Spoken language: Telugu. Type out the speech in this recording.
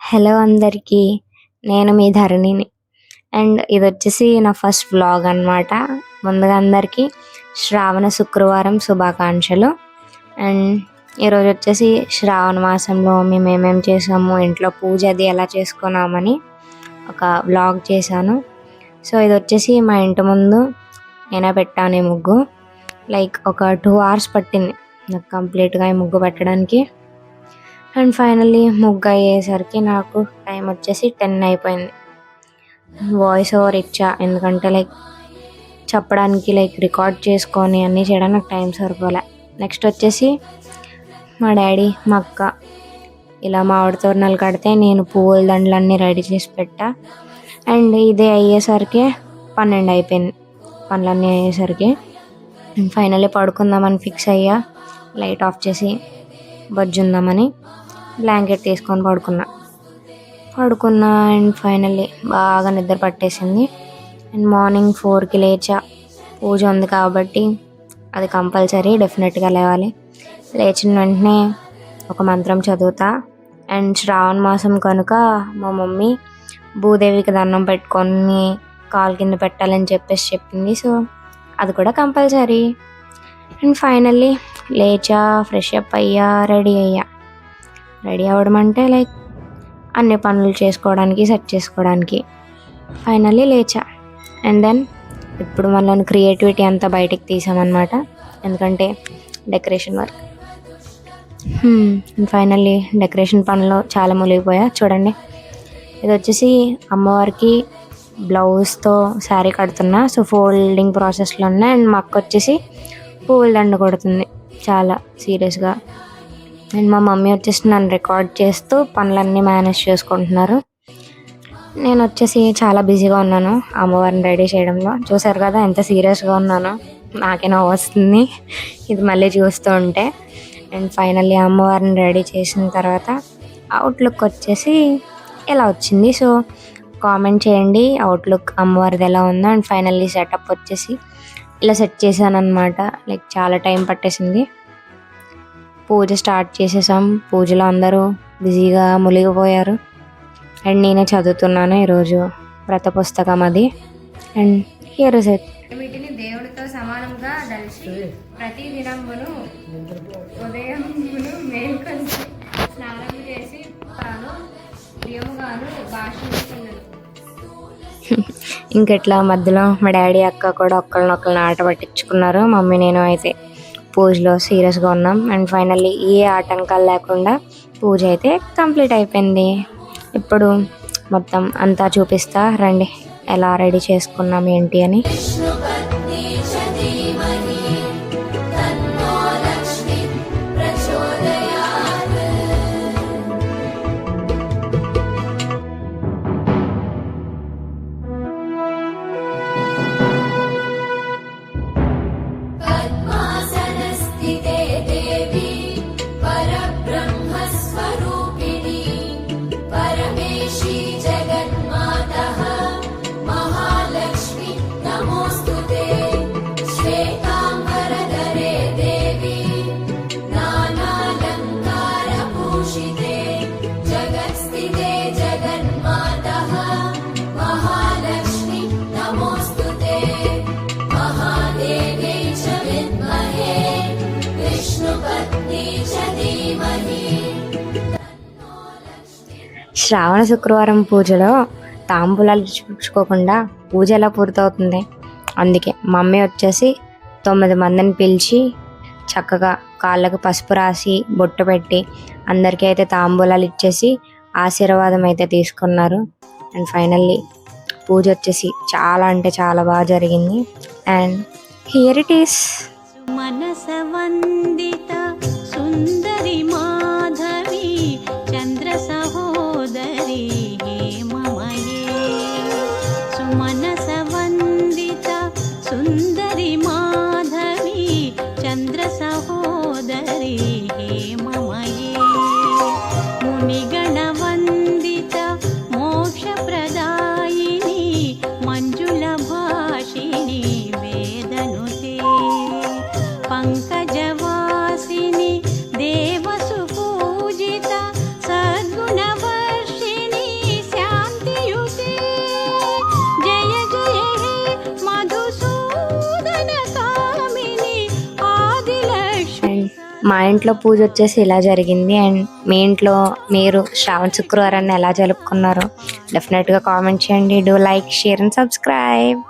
హలో అందరికీ నేను మీ ధరణిని. అండ్ ఇది వచ్చేసి నా ఫస్ట్ వ్లాగ్ అన్నమాట. ముందుగా అందరికీ శ్రావణ శుక్రవారం శుభాకాంక్షలు. అండ్ ఈరోజు వచ్చేసి శ్రావణ మాసంలో మేము ఏమేమి చేసాము ఇంట్లో పూజ అది ఎలా చేసుకున్నామని ఒక వ్లాగ్ చేశాను. సో ఇది వచ్చేసి మా ఇంటి ముందు నేనే పెట్టాను ఈ ముగ్గు. లైక్ ఒక టూ అవర్స్ పట్టింది నాకు కంప్లీట్గా ఈ ముగ్గు పెట్టడానికి. అండ్ ఫైనల్లీ ముగ్గు అయ్యేసరికి నాకు టైం వచ్చేసి టెన్ అయిపోయింది. వాయిస్ ఓవర్ ఇచ్చా. ఎందుకంటే లైక్ చెప్పడానికి లైక్ రికార్డ్ చేసుకొని అన్నీ చేయడానికి నాకు టైం సరిపోలే. నెక్స్ట్ వచ్చేసి మా డాడీ మా అక్క ఇలా మామిడి తోరణాలు కడితే నేను పువ్వుల దండలన్నీ రెడీ చేసి పెట్టా. అండ్ ఇదే అయ్యేసరికి పన్నెండు అయిపోయింది. పనులన్నీ అయ్యేసరికి. ఫైనల్లీ పడుకుందామని ఫిక్స్ అయ్యా. లైట్ ఆఫ్ చేసి బజ్జుందామని. బ్లాంకెట్ తీసుకొని పడుకున్నా. పడుకున్నా అండ్ ఫైనల్లీ బాగా నిద్ర పట్టేసింది. అండ్ మార్నింగ్ ఫోర్కి లేచా. పూజ ఉంది కాబట్టి అది కంపల్సరీ డెఫినెట్గా లేవాలి. లేచిన వెంటనే ఒక మంత్రం చదువుతా. అండ్ శ్రావణ మాసం కనుక మా మమ్మీ భూదేవికి దండం పెట్టుకొని కాలు కింద పెట్టాలని చెప్పేసి చెప్పింది. సో అది కూడా కంపల్సరీ. అండ్ ఫైనల్లీ లేచా ఫ్రెష్ అప్ అయ్యా రెడీ అయ్యా. రెడీ అవ్వడం అంటే లైక్ అన్ని పనులు చేసుకోవడానికి సెట్ చేసుకోవడానికి. ఫైనల్లీ లేచా. అండ్ దెన్ ఇప్పుడు మళ్ళీ క్రియేటివిటీ అంతా బయటికి తీసామన్నమాట. ఎందుకంటే డెకరేషన్ వర్క్ ఫైనల్లీ డెకరేషన్ పనిలో చాలా మునిగిపోయా. చూడండి. ఇది వచ్చేసి అమ్మవారికి బ్లౌజ్తో శారీ కడుతున్నా. సో ఫోల్డింగ్ ప్రాసెస్లో ఉన్నాయి అండ్ మా అక్క వచ్చేసి పువ్వుల దండ కొడుతుంది. చాలా సీరియస్గా నేను మా మమ్మీ వచ్చేసి నన్ను రికార్డ్ చేస్తూ పనులన్నీ మేనేజ్ చేసుకుంటున్నారు. నేను వచ్చేసి చాలా బిజీగా ఉన్నాను అమ్మవారిని రెడీ చేయడంలో. చూసారు కదా ఎంత సీరియస్గా ఉన్నానో. నాకే నవ్వు వస్తుంది. ఇది మళ్ళీ చూస్తూ ఉంటే. అండ్ ఫైనల్లీ అమ్మవారిని రెడీ చేసిన తర్వాత అవుట్లుక్ వచ్చేసి ఎలా వచ్చింది? సో కామెంట్ చేయండి అవుట్లుక్ అమ్మవారిది ఎలా ఉందో. అండ్ ఫైనల్లీ సెటప్ వచ్చేసి ఇలా సెట్ చేశాను అనమాట లైక్ చాలా టైం పట్టేసింది. పూజ స్టార్ట్ చేసేసాం. పూజలో అందరూ బిజీగా మునిగిపోయారు. అండ్ నేనే చదువుతున్నాను ఈరోజు వ్రత పుస్తకం అది. అండ్ హియర్ ఇస్ ఇట్ వీటిని దేవుడితో సమానంగా దలిచి ప్రతి దినమును ఉదయమును మేల్కొని స్నానం చేసి తాను ప్రియముగాను భాషించుకున్నాను ఇంకెట్లా మధ్యలో మా డాడీ అక్క కూడా ఒకళ్ళనొక్కళ్ళని ఆట పట్టించుకున్నారు. మమ్మీ నేను అయితే పూజలో సీరియస్గా ఉన్నాం. అండ్ ఫైనల్లీ ఏ ఆటంకాలు లేకుండా పూజ అయితే కంప్లీట్ అయిపోయింది. ఇప్పుడు మొత్తం అంతా చూపిస్తా. రండి ఎలా రెడీ చేసుకున్నాం ఏంటి అని. శ్రావణ శుక్రవారం పూజలో తాంబూలాలు చూపించుకోకుండా పూజ ఎలా పూర్తవుతుంది? అందుకే మమ్మీ వచ్చేసి తొమ్మిది మందిని పిలిచి చక్కగా కాళ్ళకు పసుపు రాసి బొట్టు పెట్టి అందరికీ అయితే తాంబూలాలు ఇచ్చేసి ఆశీర్వాదం అయితే తీసుకున్నారు. అండ్ ఫైనల్లీ పూజ వచ్చేసి చాలా అంటే చాలా బాగా జరిగింది. And here it is. మనసవన్ మా ఇంట్లో పూజ వచ్చేసి ఇలా జరిగింది. అండ్ మీ ఇంట్లో మీరు శ్రావణ శుక్రవారాన్ని ఎలా జరుపుకున్నారో డెఫినెట్గా కామెంట్ చేయండి. Do like share and subscribe